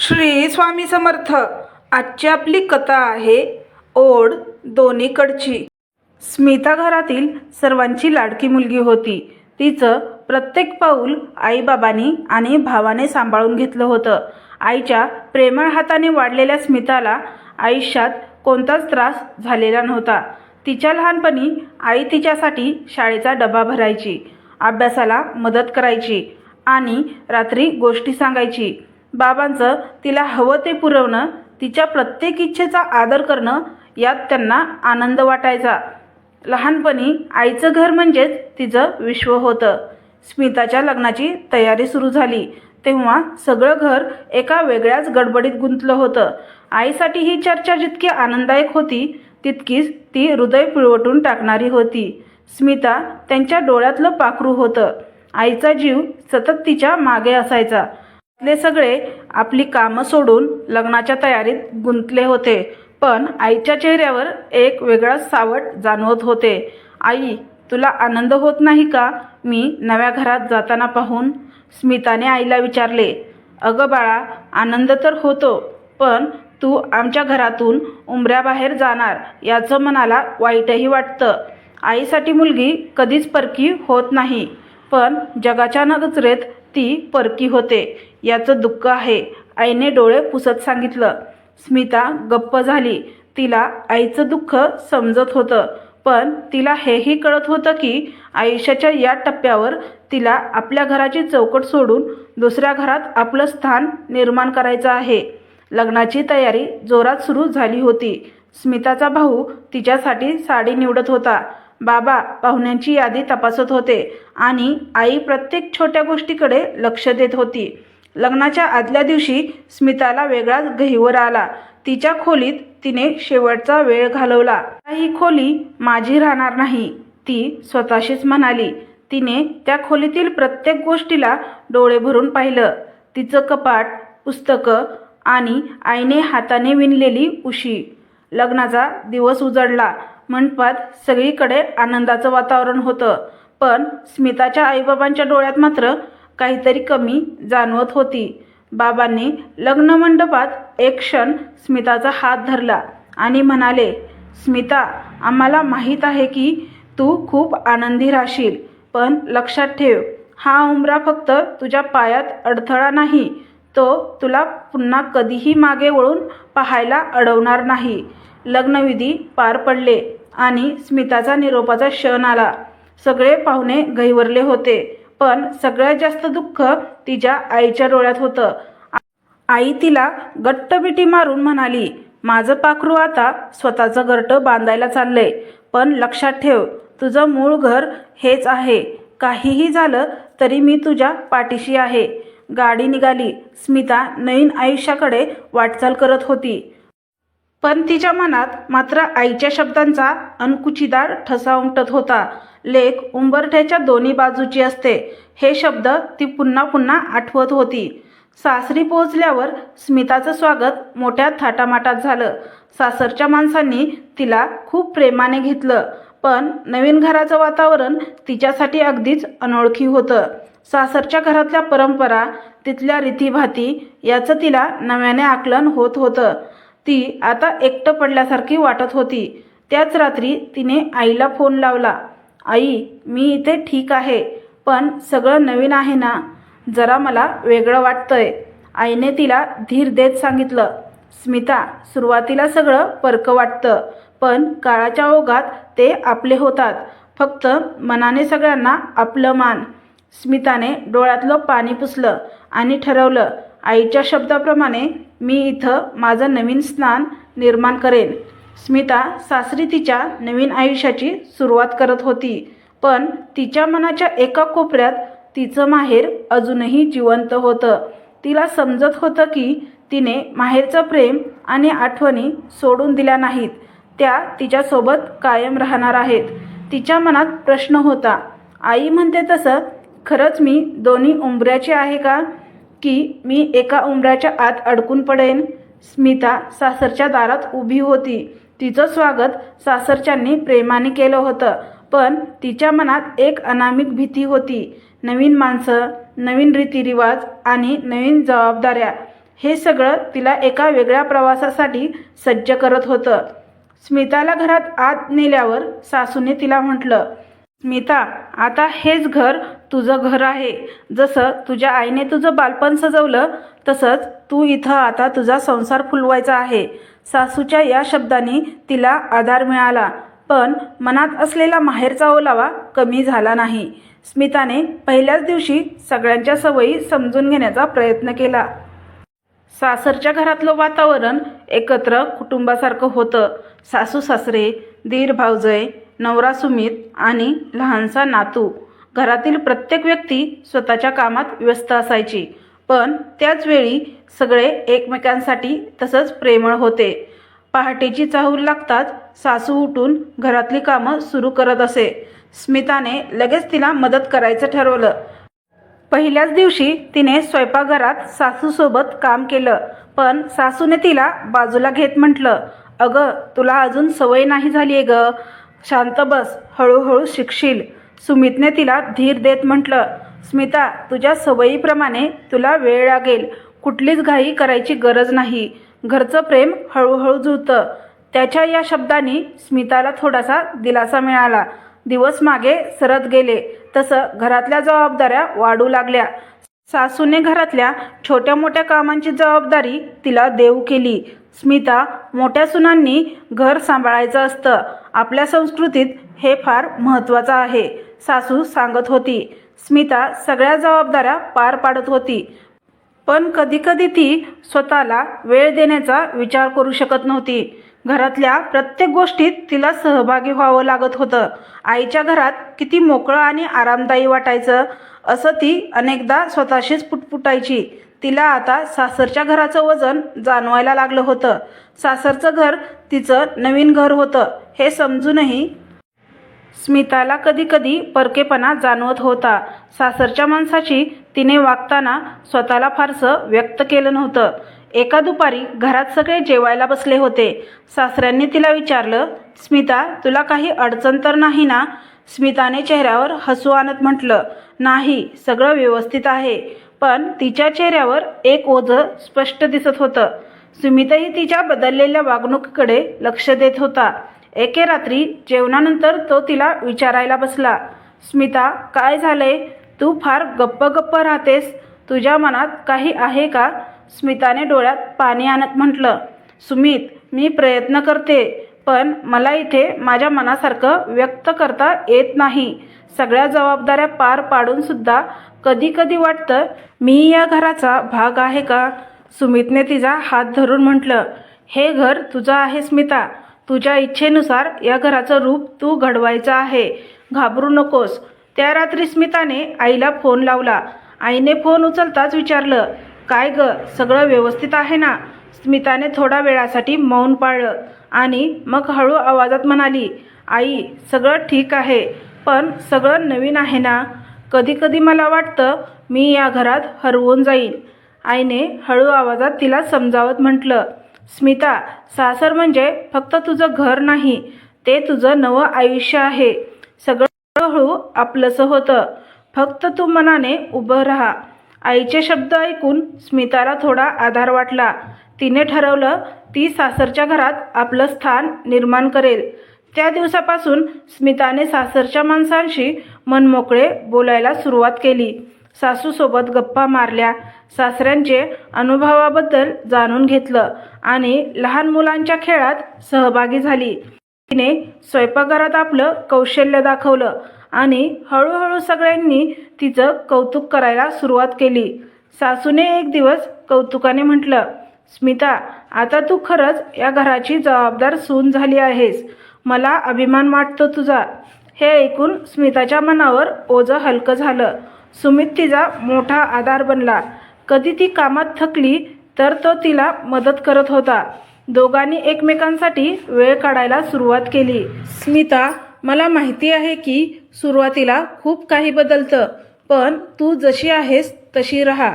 श्री स्वामी समर्थ. आजची आपली कथा आहे ओढ दोन्हीकडची. स्मिता घरातील सर्वांची लाडकी मुलगी होती. तिचं प्रत्येक पाऊल आईबाबांनी आणि भावाने सांभाळून घेतलं होतं. आईच्या प्रेमळ हाताने वाढलेल्या स्मिताला आयुष्यात कोणताच त्रास झालेला नव्हता. तिच्या लहानपणी आई तिच्यासाठी शाळेचा डबा भरायची अभ्यासाला मदत करायची आणि रात्री गोष्टी सांगायची. बाबांचं तिला हवं ते पुरवणं तिच्या प्रत्येक इच्छेचा आदर करणं यात त्यांना आनंद वाटायचा. लहानपणी आईचं घर म्हणजेच तिचं विश्व होतं. स्मिताच्या लग्नाची तयारी सुरू झाली. तेव्हा सगळं घर एका वेगळ्याच गडबडीत गुंतलं होतं. आईसाठी ही चर्चा जितकी आनंददायक होती तितकीच ती हृदय पिळवटून टाकणारी होती. स्मिता त्यांच्या डोळ्यातलं पाखरू होतं. आईचा जीव सतत तिच्यामागे असायचा. आपले सगळे आपली कामं सोडून लग्नाच्या तयारीत गुंतले होते. पण आईच्या चेहऱ्यावर एक वेगळाच सावट जाणवत होते. आई तुला आनंद होत नाही का? मी नव्या घरात जाताना पाहून स्मिताने आईला विचारले अगं बाळा आनंद तर होतो पण तू आमच्या घरातून उंबऱ्याबाहेर जाणार याचं मनाला वाईटही वाटतं. आईसाठी मुलगी कधीच परकी होत नाही पण जगाच्या नजरेत ती परकी होते. याचं दुःख आहे. आईने डोळे पुसत सांगितलं. स्मिता गप्प झाली. तिला आईचं दुःख समजत होतं. पण तिला हेही कळत होतं की आयुष्याच्या या टप्प्यावर तिला आपल्या घराची चौकट सोडून दुसऱ्या घरात आपलं स्थान निर्माण करायचं आहे. लग्नाची तयारी जोरात सुरू झाली होती. स्मिताचा भाऊ तिच्यासाठी साडी निवडत होता. बाबा पाहुण्यांची यादी तपासत होते आणि आई प्रत्येक छोट्या गोष्टीकडे लक्ष देत होती. लग्नाच्या आदल्या दिवशी स्मिताला वेगळाच गहिवर आला. तिच्या खोलीत तिने शेवटचा वेळ घालवला. ही खोली माझी राहणार नाही ती स्वतःशीच म्हणाली. तिने त्या खोलीतील प्रत्येक गोष्टीला डोळे भरून पाहिलं. तिचं कपाट पुस्तकं आणि आईने हाताने विणलेली उशी. लग्नाचा दिवस उजडला. मंडपात सगळीकडे आनंदाचं वातावरण होतं. पण स्मिताच्या आईबाबांच्या डोळ्यात मात्र काहीतरी कमी जाणवत होती. बाबांनी लग्न मंडपात एक क्षण स्मिताचा हात धरला आणि म्हणाले स्मिता आम्हाला माहीत आहे की तू खूप आनंदी राहशील पण लक्षात ठेव हा उमरा फक्त तुझ्या पायात अडथळा नाही. तो तुला पुन्हा कधीही मागे वळून पाहायला अडवणार नाही. लग्नविधी पार पडले आणि स्मिताचा निरोपाचा क्षण आला. सगळे पाहुणे गहिवरले होते. पण सगळ्यात जास्त दुःख तिच्या आईच्या डोळ्यात होतं. आई तिला गट्ट बिटी मारून म्हणाली माझं पाखरू आता स्वतःचं घरटं बांधायला चाललंय. पण लक्षात ठेव तुझं मूळ घर हेच आहे. काहीही झालं तरी मी तुझ्या पाठीशी आहे. गाडी निघाली. स्मिता नवीन आयुष्याकडे वाटचाल करत होती. पण तिच्या मनात मात्र आईच्या शब्दांचा अनकुचीदार ठसा उमटत होता. लेख उंबरठ्याच्या दोन्ही बाजूची असते. हे शब्द ती पुन्हा पुन्हा आठवत होती. सासरी पोहोचल्यावर स्मिताचं स्वागत मोठ्या थाटामाटात झालं. सासरच्या माणसांनी तिला खूप प्रेमाने घेतलं. पण नवीन घराचं वातावरण तिच्यासाठी अगदीच अनोळखी होतं. सासरच्या घरातल्या परंपरा तिथल्या रीतीभाती याचं तिला नव्याने आकलन होत होतं. ती आता एकटं पडल्यासारखी वाटत होती. त्याच रात्री तिने आईला फोन लावला. आई मी इथे ठीक आहे पण सगळं नवीन आहे ना? जरा मला वेगळं वाटतंय. आईने तिला धीर देत सांगितलं. स्मिता सुरुवातीला सगळं परकं वाटतं पण काळाच्या ओघात ते आपले होतात. फक्त मनाने सगळ्यांना आपलं मान. स्मिताने डोळ्यातलं पाणी पुसलं आणि ठरवलं आईच्या शब्दाप्रमाणे मी इथं माझं नवीन स्नान निर्माण करेन. स्मिता सासरी तिच्या नवीन आयुष्याची सुरुवात करत होती. पण तिच्या मनाच्या एका कोपऱ्यात तिचं माहेर अजूनही जिवंत होतं. तिला समजत होतं की तिने माहेरचं प्रेम आणि आठवणी सोडून दिल्या नाहीत. त्या तिच्यासोबत कायम राहणार आहेत. तिच्या मनात प्रश्न होता आई म्हणते तसं? खरंच मी दोन्ही उंबऱ्याचे आहे का? की मी एका उंबऱ्याच्या आत अडकून पडेन? स्मिता सासरच्या दारात उभी होती. तिचं स्वागत सासरच्यांनी प्रेमाने केलं होतं. पण तिच्या मनात एक अनामिक भीती होती. नवीन माणसं नवीन रीतिरिवाज आणि नवीन जबाबदाऱ्या हे सगळं तिला एका वेगळ्या प्रवासासाठी सज्ज करत होतं. स्मिताला घरात आत नेल्यावर सासूने तिला म्हटलं स्मिता आता हेच घर तुझं घर आहे. जसं तुझ्या आईने तुझं बालपण सजवलं तसंच तू इथं आता तुझा संसार फुलवायचा आहे. सासूच्या या शब्दांनी तिला आधार मिळाला. पण मनात असलेला माहेरचा ओलावा कमी झाला नाही. स्मिताने पहिल्याच दिवशी सगळ्यांच्या सवयी समजून घेण्याचा प्रयत्न केला. सासरच्या घरातलं वातावरण एकत्र कुटुंबासारखं होतं. सासू सासरे दीर भावजय नवरा सुमित आणि लहानसा नातू. घरातील प्रत्येक व्यक्ती स्वतःच्या कामात व्यस्त असायची. पण त्याच वेळी सगळे एकमेकांसाठी तसंच प्रेमळ होते. पहाटेची चाहूल लागताच सासू उठून घरातली कामं सुरू करत असे. स्मिताने लगेच तिला मदत करायचं ठरवलं. पहिल्याच दिवशी तिने स्वयंपाकघरात सासूसोबत काम केलं. पण सासूने तिला बाजूला घेत म्हटलं अगं तुला अजून सवय नाही झाली आहे ग. शांत बस हळूहळू शिकशील. सुमितने तिला धीर देत म्हटलं स्मिता तुझ्या सवयीप्रमाणे तुला वेळ लागेल. कुठलीच घाई करायची गरज नाही. घरचं प्रेम हळूहळू जुळतं. त्याच्या या शब्दांनी स्मिताला थोडासा दिलासा मिळाला. दिवस मागे सरत गेले. तसं घरातल्या जबाबदाऱ्या वाढू लागल्या. सासूने घरातल्या छोट्या मोठ्या कामांची जबाबदारी तिला देऊ केली. स्मिता मोठ्या सुनांनी घर सांभाळायचं असतं. आपल्या संस्कृतीत हे फार महत्त्वाचं आहे. सासू सांगत होती. स्मिता सगळ्या जबाबदाऱ्या पार पाडत होती. पण कधीकधी ती स्वतःला वेळ देण्याचा विचार करू शकत नव्हती. घरातल्या प्रत्येक गोष्टीत तिला सहभागी व्हावं लागत होतं. आईच्या घरात किती मोकळं आणि आरामदायी वाटायचं असं ती अनेकदा स्वतःशीच पुटपुटायची. तिला आता सासरच्या घराचं वजन जाणवायला लागलं होतं. सासरचं घर तिचं नवीन घर होतं हे समजूनही स्मिताला कधीकधी परकेपणा जाणवत होता. सासरच्या माणसाची तिने वागताना स्वतःला फारसं व्यक्त केलं नव्हतं. एका दुपारी घरात सगळे जेवायला बसले होते. सासऱ्यांनी तिला विचारलं स्मिता तुला काही अडचण तर नाही ना? स्मिताने चेहऱ्यावर हसू आणत म्हटलं नाही सगळं व्यवस्थित आहे. पण तिच्या चेहऱ्यावर एक ओझं स्पष्ट दिसत होतं. सुमितही तिच्या बदललेल्या वागणुकीकडे लक्ष देत होता. एके रात्री जेवणानंतर तो तिला विचारायला बसला स्मिता काय झालंय? तू फार गप्प गप्प राहतेस. तुझ्या मनात काही आहे का? स्मिताने डोळ्यात पाणी आणत म्हटलं सुमित मी प्रयत्न करते पण मला इथे माझ्या मनासारखं व्यक्त करता येत नाही. सगळ्या जबाबदाऱ्या पार पाडूनसुद्धा कधी कधी वाटतं मी या घराचा भाग आहे का? सुमितने तिचा हात धरून म्हटलं हे घर तुझं आहे स्मिता. तुझ्या इच्छेनुसार या घराचं रूप तू घडवायचं आहे. घाबरू नकोस. त्या रात्री स्मिताने आईला फोन लावला. आईने फोन उचलताच विचारलं काय ग सगळं व्यवस्थित आहे ना? स्मिताने थोडा वेळासाठी मौन पाळलं आणि मग हळू आवाजात म्हणाली आई सगळं ठीक आहे पण सगळं नवीन आहे ना? कधीकधी मला वाटतं मी या घरात हरवून जाईन. आईने हळू आवाजात तिला समजावत म्हटलं स्मिता सासर म्हणजे फक्त तुझं घर नाही ते तुझं नवं आयुष्य आहे. सगळं हळूहळू आपलंसं होतं. फक्त तू मनाने उभं राहा. आईचे शब्द ऐकून स्मिताला थोडा आधार वाटला. तिने ठरवलं ती सासरच्या घरात आपलं स्थान निर्माण करेल. त्या दिवसापासून स्मिताने सासरच्या माणसांशी मनमोकळे बोलायला सुरुवात केली. सासूसोबत गप्पा मारल्या. सासऱ्यांचे अनुभवाबद्दल जाणून घेतलं आणि लहान मुलांच्या खेळात सहभागी झाली. तिने स्वयंपाकघरात आपलं कौशल्य दाखवलं आणि हळूहळू सगळ्यांनी तिचं कौतुक करायला सुरुवात केली. सासूने एक दिवस कौतुकाने म्हटलं स्मिता आता तू खरंच या घराची जबाबदार सून झाली आहेस. मला अभिमान वाटतो तुझा. हे ऐकून स्मिताच्या मनावर ओझं हलकं झालं. सुमित तिचा मोठा आधार बनला. कधी ती कामात थकली तर तो तिला मदत करत होता. दोघांनी एकमेकांसाठी वेळ काढायला सुरुवात केली. स्मिता मला माहिती आहे की सुरुवातीला खूप काही बदलतं पण तू जशी आहेस तशी राहा.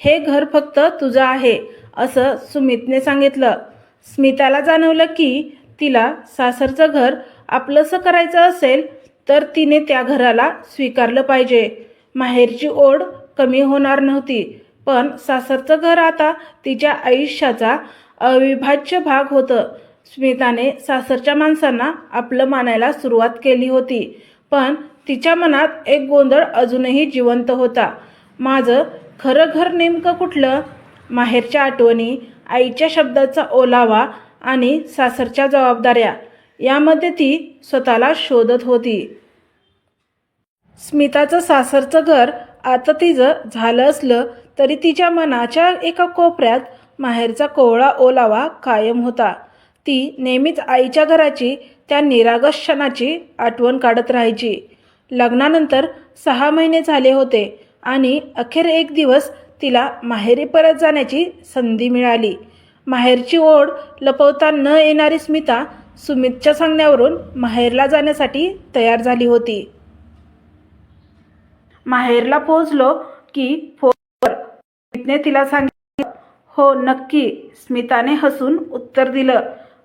हे घर फक्त तुझं आहे असं सुमितने सांगितलं. स्मिताला जाणवलं की तिला सासरचं घर आपलंसं करायचं असेल तर तिने त्या घराला स्वीकारलं पाहिजे. माहेरची ओढ कमी होणार नव्हती. पण सासरचं घर आता तिच्या आयुष्याचा अविभाज्य भाग होतं. स्मिताने सासरच्या माणसांना आपलं मानायला सुरुवात केली होती. पण तिच्या मनात एक गोंधळ अजूनही जिवंत होता. माझं खरं घर नेमकं कुठलं? माहेरच्या आठवणी आईच्या शब्दाचा ओलावा आणि सासरच्या जबाबदाऱ्या. यामध्ये ती स्वतःला शोधत होती. स्मिताचं सासरचं घर आता तिचं झालं असलं तरी तिच्या मनाच्या एका कोपऱ्यात माहेरचा कोवळा ओलावा कायम होता. ती नेहमीच आईच्या घराची त्या निरागस क्षणाची आठवण काढत राहायची. लग्नानंतर सहा महिने झाले होते आणि अखेर एक दिवस तिला माहेरी परत जाण्याची संधी मिळाली. माहेरची ओढ लपवता न येणारी स्मिता सुमितच्या सांगण्यावरून माहेरला जाण्यासाठी तयार झाली होती. माहेरला पोहोचलो की फोनवर. स्मितने तिला सांगितलं हो नक्की. स्मिताने हसून उत्तर दिलं.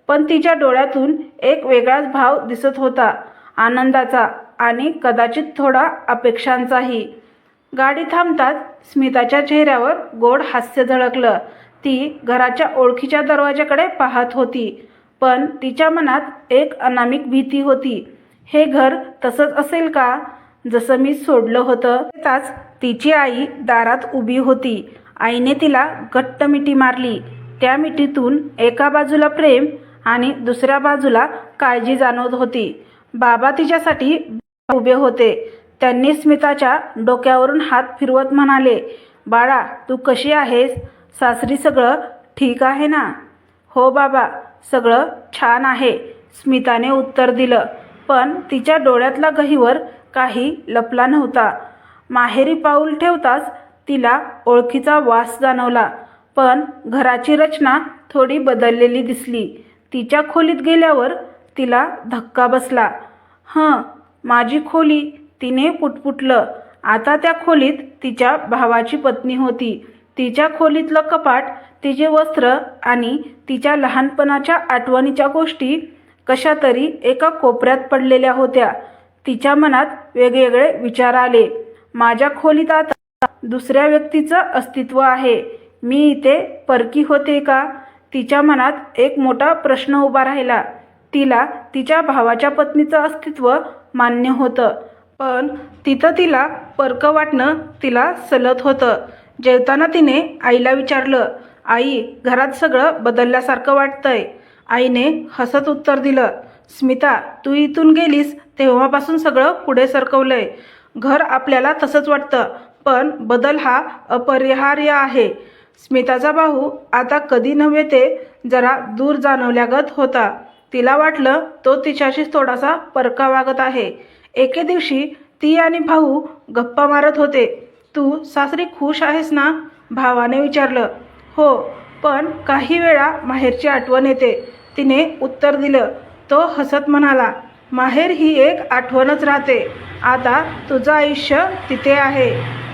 पण तिच्या डोळ्यातून एक वेगळाच भाव दिसत होता आनंदाचा आणि कदाचित थोडा अपेक्षांचाही. गाडी थांबताच स्मिताच्या चेहऱ्यावर गोड हास्य झळकलं. ती घराच्या ओळखीच्या दरवाजाकडे पाहत होती पण तिच्या मनात एक अनामिक भीती होती. हे घर तसंच असेल का? जसं मी सोडलं होतं. त्याच तिची आई दारात उभी होती. आईने तिला घट्ट मिठी मारली. त्या मिठीतून एका बाजूला प्रेम आणि दुसऱ्या बाजूला काळजी जाणवत होती. बाबा तिच्यासाठी उभे होते. त्यांनी स्मिताच्या डोक्यावरून हात फिरवत म्हणाले बाळा तू कशी आहेस? सासरी सगळं ठीक आहे ना? हो बाबा सगळं छान आहे स्मिताने उत्तर दिलं. पण तिच्या डोळ्यातला गहीवर काही लपला नव्हता. माहेरी पाऊल ठेवताच तिला ओळखीचा वास जाणवला. पण घराची रचना थोडी बदललेली दिसली. तिच्या खोलीत गेल्यावर तिला धक्का बसला. हं माझी खोली तिने पुटपुटलं. आता त्या खोलीत तिच्या भावाची पत्नी होती. तिच्या खोलीतलं कपाट तिचे वस्त्र आणि तिच्या लहानपणाच्या आठवणीच्या गोष्टी कशा तरी एका कोपऱ्यात पडलेल्या होत्या. तिच्या मनात वेगवेगळे विचार आले. माझ्या खोलीत आता दुसऱ्या व्यक्तीचं अस्तित्व आहे. मी इथे परकी होते का? तिच्या मनात एक मोठा प्रश्न उभा राहिला. तिला तिच्या भावाच्या पत्नीचं अस्तित्व मान्य होतं. पण तिथं तिला परकं वाटणं तिला सलत होतं. जेवताना तिने आईला विचारलं आई घरात सगळं बदलल्यासारखं वाटतंय. आईने हसत उत्तर दिलं स्मिता तू इथून गेलीस? तेव्हापासून सगळं पुढे सरकवलंय. घर आपल्याला तसंच वाटतं पण बदल हा अपरिहार्य आहे. स्मिताचा भाऊ आता कधी नव्हे ते जरा दूर जाणवल्यागत होता. तिला वाटलं तो तिच्याशीच थोडासा परका वागत आहे. एके दिवशी ती आणि भाऊ गप्पा मारत होते. तू सासरी खुश आहेस ना? भावाने विचारलं. हो पण काही वेळा माहेरची आठवण येते. तिने उत्तर दिलं. तो हसत म्हणाला माहेर ही एक आठवणच राहते. आता तुझं आयुष्य तिथे आहे.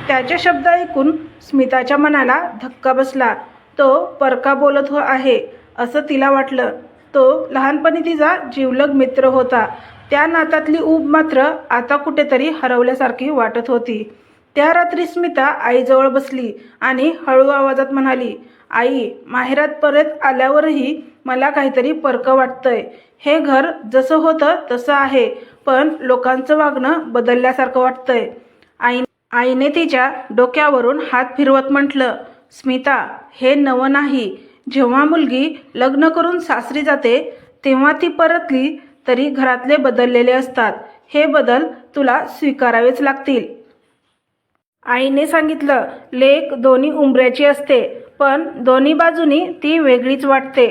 त्याचे शब्द ऐकून स्मिताच्या मनाला धक्का बसला. तो परका बोलत हो आहे असं तिला वाटलं. तो लहानपणी तिचा जीवलग मित्र होता. त्या नातातली ऊब मात्र आता कुठेतरी हरवल्यासारखी वाटत होती. त्या रात्री स्मिता आईजवळ बसली आणि हळू आवाजात म्हणाली आई माहेरात परत आल्यावरही मला काहीतरी परकं वाटतंय. हे घर जसं होतं तसं आहे पण लोकांचं वागणं बदलल्यासारखं वाटतंय. आई आईने तिच्या डोक्यावरून हात फिरवत म्हटलं स्मिता हे नवं नाही. जेव्हा मुलगी लग्न करून सासरी जाते तेव्हा ती परतली तरी घरातले बदललेले असतात. हे बदल तुला स्वीकारावेच लागतील. आईने सांगितलं लेख दोन्ही उंबऱ्याची असते पण दोन्ही बाजूनी ती वेगळीच वाटते.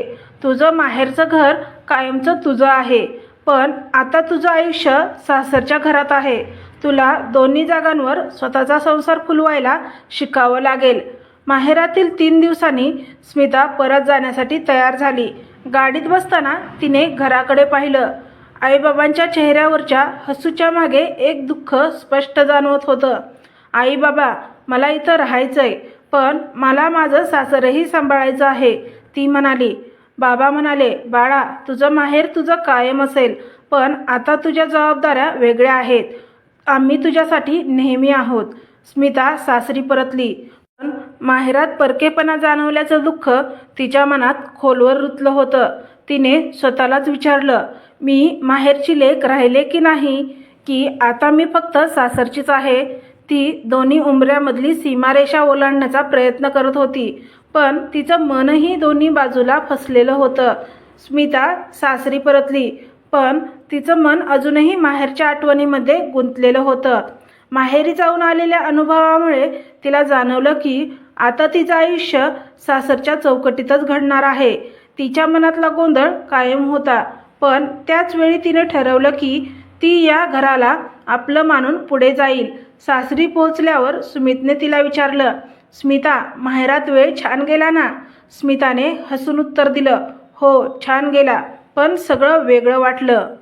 तुझं माहेरचं घर कायमचं तुझं आहे. पण आता तुझं आयुष्य सासरच्या घरात आहे. तुला दोन्ही जागांवर स्वतःचा संसार फुलवायला शिकावं लागेल. माहेरातील तीन दिवसांनी स्मिता परत जाण्यासाठी तयार झाली. गाडीत बसताना तिने घराकडे पाहिलं. आईबाबांच्या चेहऱ्यावरच्या हसूच्या मागे एक दुःख स्पष्ट जाणवत होतं. आई बाबा मला इथं राहायचं आहे पण मला माझं सासरही सांभाळायचं आहे ती म्हणाली. बाबा म्हणाले बाळा तुझं माहेर तुझं कायम असेल पण आता तुझ्या जबाबदाऱ्या वेगळ्या आहेत. आम्ही तुझ्यासाठी नेहमी आहोत. स्मिता सासरी परतली. पण माहेरात परकेपणा जाणवल्याचं दुःख तिच्या मनात खोलवर रुतलं होतं. तिने स्वतःलाच विचारलं मी माहेरची लेख राहिले की नाही? की आता मी फक्त सासरचीच आहे? ती दोन्ही उंबऱ्यामधली सीमारेषा ओलांडण्याचा प्रयत्न करत होती. पण तिचं मनही दोन्ही बाजूला फसलेलं होतं. स्मिता सासरी परतली पण तिचं मन अजूनही माहेरच्या आठवणीमध्ये गुंतलेलं होतं. माहेरी जाऊन आलेल्या अनुभवामुळे तिला जाणवलं की आता तिचं आयुष्य सासरच्या चौकटीतच घडणार आहे. तिच्या मनातला गोंधळ कायम होता पण त्याच वेळी तिने ठरवलं की ती या घराला आपलं मानून पुढे जाईल. सासरी पोहोचल्यावर सुमितने तिला विचारलं स्मिता माहेरात वेळ छान गेला ना? स्मिताने हसून उत्तर दिलं हो छान गेला पण सगळं वेगळं वाटलं.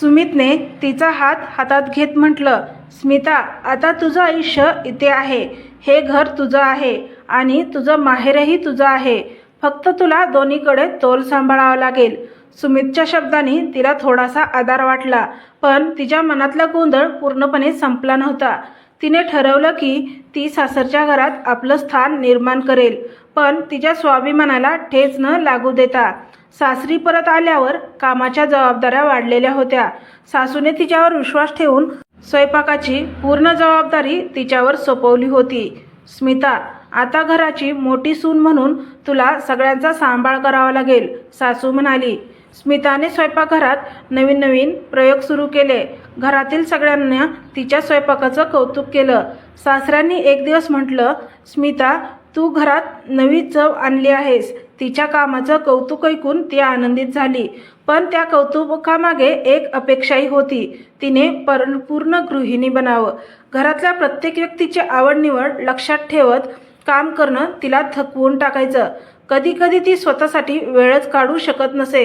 सुमितने तिचा हात हातात घेत म्हटलं स्मिता आता तुझं आयुष्य इथे आहे. हे घर तुझं आहे आणि तुझं माहेरही तुझं आहे. फक्त तुला दोन्हीकडे तोल सांभाळावं लागेल. सुमितच्या शब्दांनी तिला थोडासा आधार वाटला पण तिच्या मनातला गोंधळ पूर्णपणे संपला नव्हता. तिने ठरवलं की ती सासरच्या घरात आपलं स्थान निर्माण करेल पण तिच्या स्वाभिमानाला ठेच न लागू देता. सासरी परत आल्यावर कामाच्या जबाबदाऱ्या वाढलेल्या होत्या. सासूने तिच्यावर विश्वास ठेवून स्वयंपाकाची पूर्ण जबाबदारी तिच्यावर सोपवली होती. स्मिता आता घराची मोठी सून म्हणून तुला सगळ्यांचा सांभाळ करावा लागेल सासू म्हणाली. स्मिताने स्वयंपाकघरात नवीन नवीन प्रयोग सुरू केले. घरातील सगळ्यांना तिच्या स्वयंपाकाचं कौतुक केलं. सासऱ्यांनी एक दिवस म्हटलं स्मिता तू घरात नवी चव आणली आहेस. तिच्या कामाचं कौतुक ऐकून ती आनंदित झाली. पण त्या कौतुकामागे एक अपेक्षाही होती. तिने परिपूर्ण गृहिणी बनावं. घरातल्या प्रत्येक व्यक्तीची आवड निवड लक्षात ठेवत काम करणं तिला थकवून टाकायचं. कधीकधी ती स्वतःसाठी वेळच काढू शकत नसे.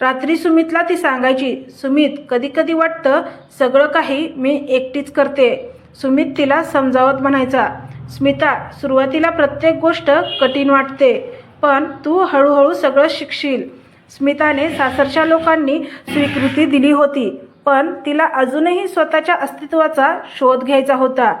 रात्री सुमितला ती सांगायची सुमित कधी कधी वाटतं सगळं काही मी एकटीच करते. सुमित तिला समजावत म्हणायचा स्मिता सुरुवातीला प्रत्येक गोष्ट कठीण वाटते पण तू हळूहळू सगळं शिकशील. स्मिताने सासरच्या लोकांनी स्वीकृती दिली होती पण तिला अजूनही स्वतःच्या अस्तित्वाचा शोध घ्यायचा होता.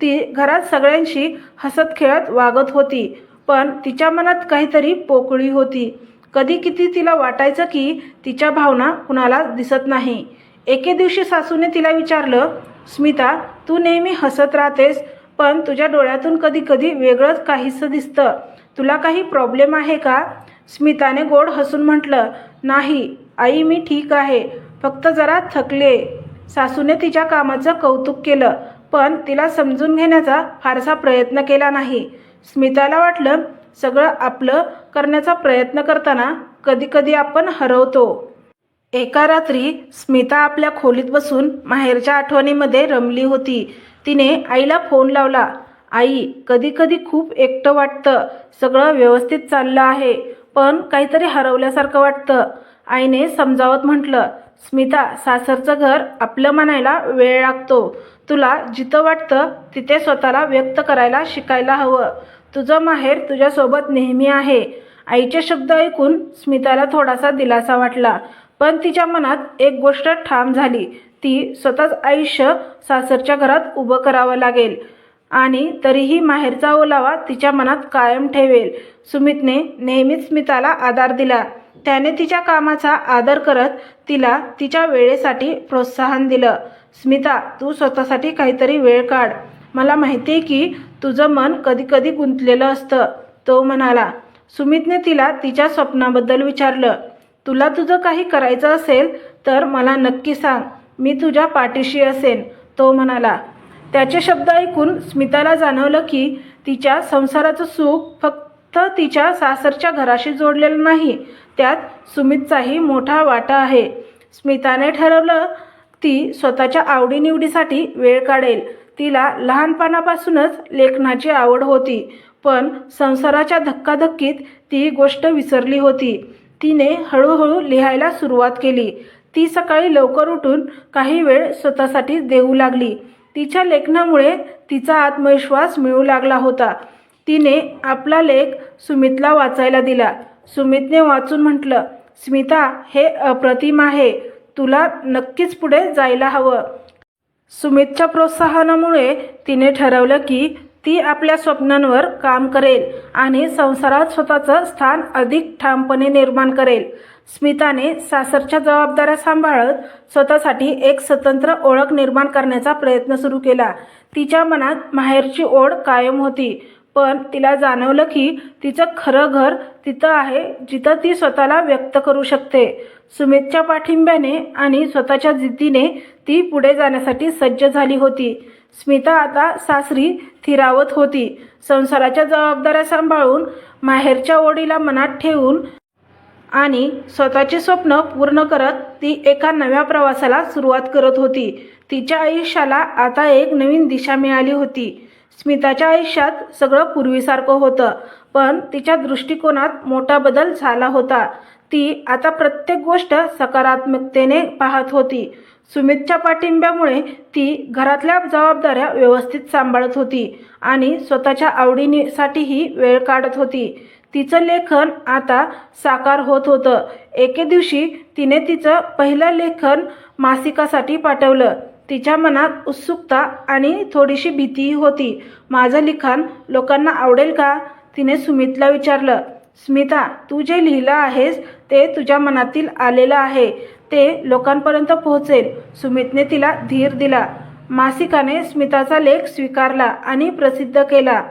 ती घरात सगळ्यांशी हसत खेळत वागत होती पण तिच्या मनात काहीतरी पोकळी होती. कधी किती तिला वाटायचं की तिच्या भावना कुणाला दिसत नाही. एके दिवशी सासूने तिला विचारलं स्मिता तू नेहमी हसत राहतेस पण तुझ्या डोळ्यातून कधी कधी वेगळंच काहीसं दिसतं. तुला काही प्रॉब्लेम आहे का? स्मिताने गोड हसून म्हटलं नाही आई मी ठीक आहे. फक्त जरा थकले. सासूने तिच्या कामाचं कौतुक केलं पण तिला समजून घेण्याचा फारसा प्रयत्न केला नाही. स्मिताला वाटलं सगळं आपलं करण्याचा प्रयत्न करताना कधीकधी आपण हरवतो. एका रात्री स्मिता आपल्या खोलीत बसून माहेरच्या आठवणीमध्ये रमली होती. तिने आईला फोन लावला. आई कधी कधी खूप एकटं वाटतं. सगळं व्यवस्थित चाललं आहे. पण काहीतरी हरवल्यासारखं वाटतं आईने समजावत म्हटलं स्मिता सासरचं घर आपलं म्हणायला वेळ लागतो. तुला जिथं वाटतं तिथे स्वतःला व्यक्त करायला शिकायला हवं. तुझं माहेर तुझ्यासोबत नेहमी आहे. आईचे शब्द ऐकून स्मिताला थोडासा दिलासा वाटला. पण तिच्या मनात एक गोष्ट ठाम झाली. ती स्वतःच आयुष्य सासरच्या घरात उभं करावं लागेल. आणि तरीही माहेरचा ओलावा तिच्या मनात कायम ठेवेल. सुमितने नेहमीच स्मिताला आधार दिला. त्याने तिच्या कामाचा आदर करत तिला तिच्या वेळेसाठी प्रोत्साहन दिलं. स्मिता तू स्वतःसाठी काहीतरी वेळ काढ. मला माहिती आहे की तुझं मन कधीकधी गुंतलेलं असतं तो म्हणाला. सुमितने तिला तिच्या स्वप्नाबद्दल विचारलं. तुला तुझं काही करायचं असेल तर मला नक्की सांग मी तुझ्या पाठीशी असेन तो म्हणाला. त्याचे शब्द ऐकून स्मिताला जाणवलं की तिच्या संसाराचं सुख फक्त तिच्या सासरच्या घराशी जोडलेलं नाही त्यात सुमितचाही मोठा वाटा आहे. स्मिताने ठरवलं ती स्वतःच्या आवडीनिवडीसाठी वेळ काढेल. तिला लहानपणापासूनच लेखनाची आवड होती पण संसाराच्या धक्काधक्कीत ती गोष्ट विसरली होती. तिने हळूहळू लिहायला सुरुवात केली. ती सकाळी लवकर उठून काही वेळ स्वतःसाठी देऊ लागली. तिच्या लेखनामुळे तिचा आत्मविश्वास मिळू लागला होता. तिने आपला लेख सुमितला वाचायला दिला. सुमितने वाचून म्हटलं स्मिता हे अप्रतिम आहे. तुला नक्कीच पुढे जायला हवं. सुमितच्या प्रोत्साहनामुळे तिने ठरवलं की ती आपल्या स्वप्नांवर काम करेल आणि संसारात स्वतःचं स्थान अधिक ठामपणे निर्माण करेल. स्मिताने सासरच्या जबाबदाऱ्या सांभाळत स्वतःसाठी एक स्वतंत्र ओळख निर्माण करण्याचा प्रयत्न सुरू केला. तिच्या मनात माहेरची ओढ कायम होती. पण तिला जाणवलं की तिचं खरं घर तिथं आहे जिथं ती स्वतःला व्यक्त करू शकते. सुमितच्या पाठिंब्याने आणि स्वतःच्या जिद्दीने ती पुढे जाण्यासाठी सज्ज झाली होती. स्मिता आता सासरी थिरावत होती. संसाराच्या जबाबदाऱ्या सांभाळून माहेरच्या ओढीला मनात ठेवून आणि स्वतःचे स्वप्न पूर्ण करत ती एका नव्या प्रवासाला सुरुवात करत होती. तिच्या आयुष्याला आता एक नवीन दिशा मिळाली होती. स्मिताच्या आयुष्यात सगळं पूर्वीसारखं होतं पण तिच्या दृष्टिकोनात मोठा बदल झाला होता. ती आता प्रत्येक गोष्ट सकारात्मकतेने पाहत होती. सुमितच्या पाठिंब्यामुळे ती घरातल्या जबाबदाऱ्या व्यवस्थित सांभाळत होती आणि स्वतःच्या आवडीसाठीही वेळ काढत होती. तिचं लेखन आता साकार होत होतं. एके दिवशी तिने तिचं पहिलं लेखन मासिकासाठी पाठवलं. तिच्या मनात उत्सुकता आणि थोडीशी भीतीही होती. माझं लिखाण लोकांना आवडेल का? तिने सुमितला विचारलं. स्मिता तू जे लिहिलं आहेस ते तुझ्या मनातील आलेलं आहे. ते लोकांपर्यंत पोहोचेल. सुमितने तिला धीर दिला. मासिकाने स्मिताचा लेख स्वीकारला आणि प्रसिद्ध केला.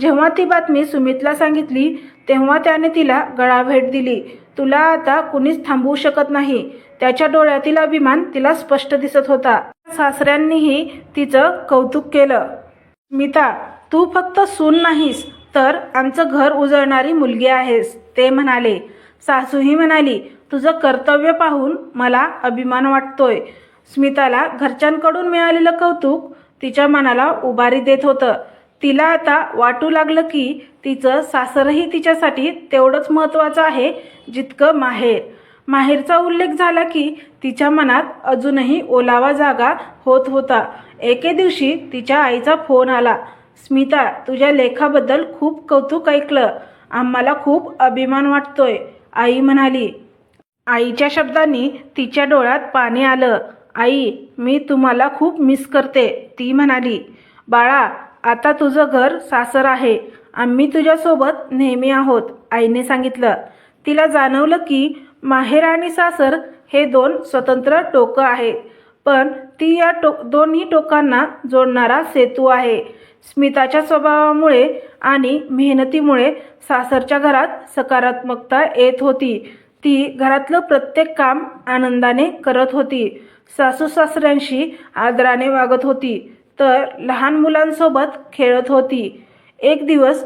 जेव्हा ती बातमी सुमितला सांगितली तेव्हा त्याने तिला गळाभेट दिली. तुला आता कुणीच थांबवू शकत नाही. त्याच्या डोळ्यातील अभिमान तिला स्पष्ट दिसत होता. सासऱ्यांनीही तिचं कौतुक केलं. स्मिता तू फक्त सून नाहीस तर आमचं घर उजळणारी मुलगी आहेस ते म्हणाले. सासूही म्हणाली तुझं कर्तव्य पाहून मला अभिमान वाटतोय. स्मिताला घरच्यांकडून मिळालेलं कौतुक तिच्या मनाला उभारी देत होतं. तिला आता वाटू लागलं की तिचं सासरही तिच्यासाठी तेवढंच महत्त्वाचं आहे जितकं माहेर. माहेरचा उल्लेख झाला की तिच्या मनात अजूनही ओलावा जागा होत होता. एके दिवशी तिच्या आईचा फोन आला. स्मिता तुझ्या लेखाबद्दल खूप कौतुक ऐकलं. आम्हाला खूप अभिमान वाटतोय आई म्हणाली. आईच्या शब्दांनी तिच्या डोळ्यात पाणी आलं. आई मी तुम्हाला खूप मिस करते ती म्हणाली. बाळा आता तुझं घर सासर आहे. आम्ही तुझ्यासोबत नेहमी आहोत आईने सांगितलं. तिला जाणवलं की माहेर आणि सासर हे दोन स्वतंत्र टोकं आहेत. पण ती या टो दोन्ही टोकांना जोडणारा सेतू आहे. स्मिताच्या स्वभावामुळे आणि मेहनतीमुळे सासरच्या घरात सकारात्मकता येत होती. ती घरातलं प्रत्येक काम आनंदाने करत होती. सासू सासऱ्यांशी आदराने वागत होती. तर लहान मुलांसोबत खेळत होती. एक दिवस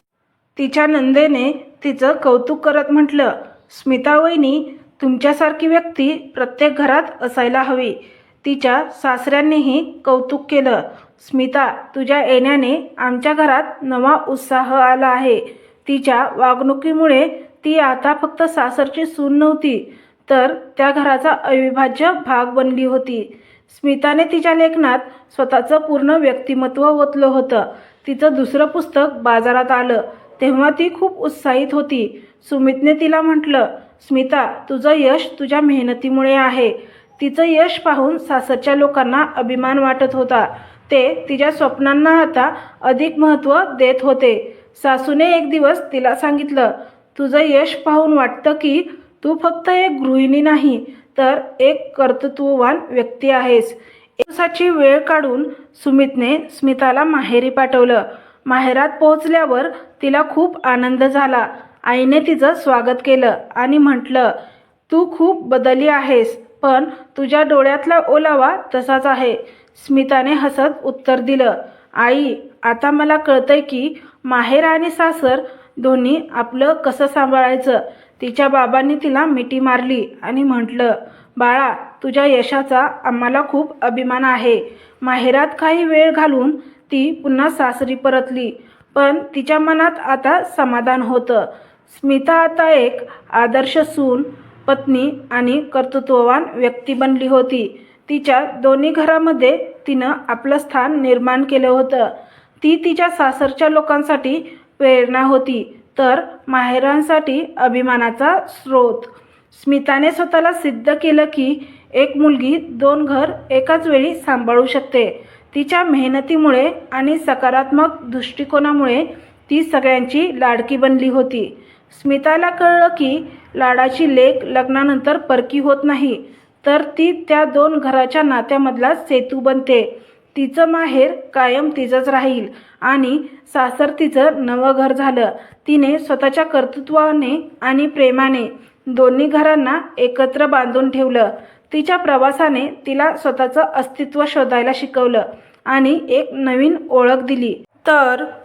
तिच्या नंदेने तिचं कौतुक करत म्हटलं स्मिता वहिनी तुमच्यासारखी व्यक्ती प्रत्येक घरात असायला हवी. तिच्या सासऱ्यांनीही कौतुक केलं. स्मिता तुझ्या येण्याने आमच्या घरात नवा उत्साह आला आहे. तिच्या वागणुकीमुळे ती आता फक्त सासरची सून नव्हती तर त्या घराचा अविभाज्य भाग बनली होती. स्मिताने तिच्या लेखनात स्वतःचं पूर्ण व्यक्तिमत्व ओतलं होतं. तिचं दुसरं पुस्तक बाजारात आलं. तेव्हा ती खूप उत्साहित होती. सुमितने तिला म्हटलं स्मिता तुझं यश तुझ्या मेहनतीमुळे आहे. तिचं यश पाहून सासरच्या लोकांना अभिमान वाटत होता. ते तिच्या स्वप्नांना आता अधिक महत्त्व देत होते. सासूने एक दिवस तिला सांगितलं तुझं यश पाहून वाटतं की तू फक्त एक गृहिणी नाही तर एक कर्तृत्ववान व्यक्ती आहेस. एक दिवसाची वेळ काढून सुमितने स्मिताला माहेरी पाठवलं. माहेरात पोहोचल्यावर तिला खूप आनंद झाला. आईने तिचं स्वागत केलं आणि म्हटलं तू खूप बदलली आहेस पण तुझ्या डोळ्यातला ओलावा तसाच आहे. स्मिताने हसत उत्तर दिलं आई आता मला कळतंय की माहेर आणि सासर दोन्ही आपलं कसं सांभाळायचं? तिच्या बाबांनी तिला मिठी मारली आणि म्हटलं बाळा तुझ्या यशाचा आम्हाला खूप अभिमान आहे. माहेरात काही वेळ घालून ती पुन्हा सासरी परतली पण तिच्या मनात आता समाधान होतं. स्मिता आता एक आदर्श सून पत्नी आणि कर्तृत्ववान व्यक्ती बनली होती. तिच्या दोन्ही घरामध्ये तिनं आपलं स्थान निर्माण केलं होतं. ती तिच्या सासरच्या लोकांसाठी प्रेरणा होती तर माहेरांसाठी अभिमानाचा स्रोत. स्मिताने स्वतःला सिद्ध केलं की एक मुलगी दोन घर एकाच वेळी सांभाळू शकते. तिच्या मेहनतीमुळे आणि सकारात्मक दृष्टिकोनामुळे ती सगळ्यांची लाडकी बनली होती. स्मिताला कळलं की लाडाची लेक लग्नानंतर परकी होत नाही तर ती त्या दोन घराच्या नात्यामधला सेतू बनते. तिचं माहेर कायम तिचंच राहील आणि सासर तिचं नवं घर झालं. तिने स्वतःच्या कर्तृत्वाने आणि प्रेमाने दोन्ही घरांना एकत्र बांधून ठेवलं. तिच्या प्रवासाने तिला स्वतःचं अस्तित्व शोधायला शिकवलं आणि एक नवीन ओळख दिली. तर